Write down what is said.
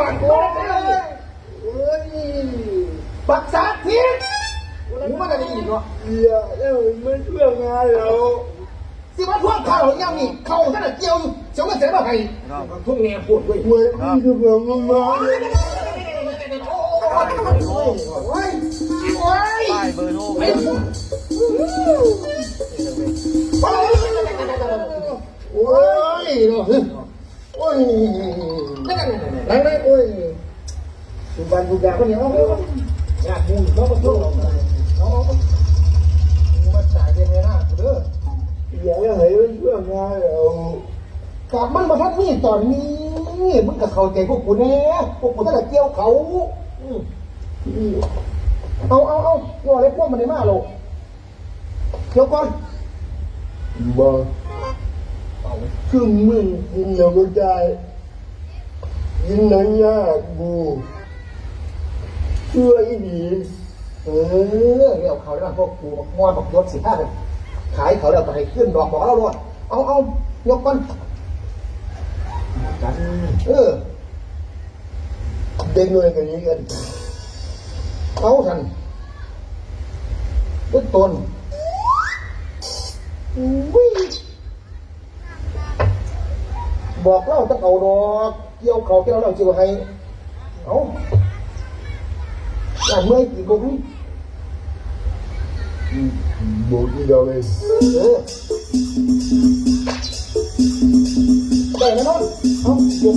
บาดกูเฮ้ยปักษาทิศมึงมาได้ยินเนาะอย่าเอ้ยไม่เชื่องานเราสิมาทวงข้าวหรือยังนี่ เข้าท่านเกี่ยวอยู่ เสียวเงินเสียมาให้ทุ่งแง่ปวดด้วยเว้ยนี่คือเมืองมันมาเลยโอ้ยโอ้ยโอ้ยป้ายเบอร์โทรไม่พูดโอ้ยเนาะโอ้ยนั่นนั่นนั่นนั่นโอ้ยสุบันสุดาคนนี้เอาอยากมึงต้องมาช่วยเราเอาเอามาจ่ายเป็นไงนะเด้ออย่าให้ไม่เชื่องานเรา กมันมาทัดนี่ตอนนี้มึงกับเข้าใจพวกกูแน่พวกกูตั้งแต่เกี่ยวเขาเอาเอาเอาว่าอะไรพวกมันได้มาหรอกเกี่ยวก่อนบอกคือมึงกินแล้วไม่ได้กินนังยากกูช่วยดีเออเรียกเขาได้พวกกูมอนบอกยศสิห้าเป็นขายเขาแล้วไปขึ้นดอกบอกเราด้วยเอาเอายกก่อน เออเด็กน้อยกันนี้กันเอาทันต้นตนอุ้ยบอกเล่าต้องเอาดอกเกี่ยวเขาเกี่ยวเราจิวให้เอาอย่างเมื่อยกี่กงบอกที่เราเลยเออได้แน่นอนเอา เดี๋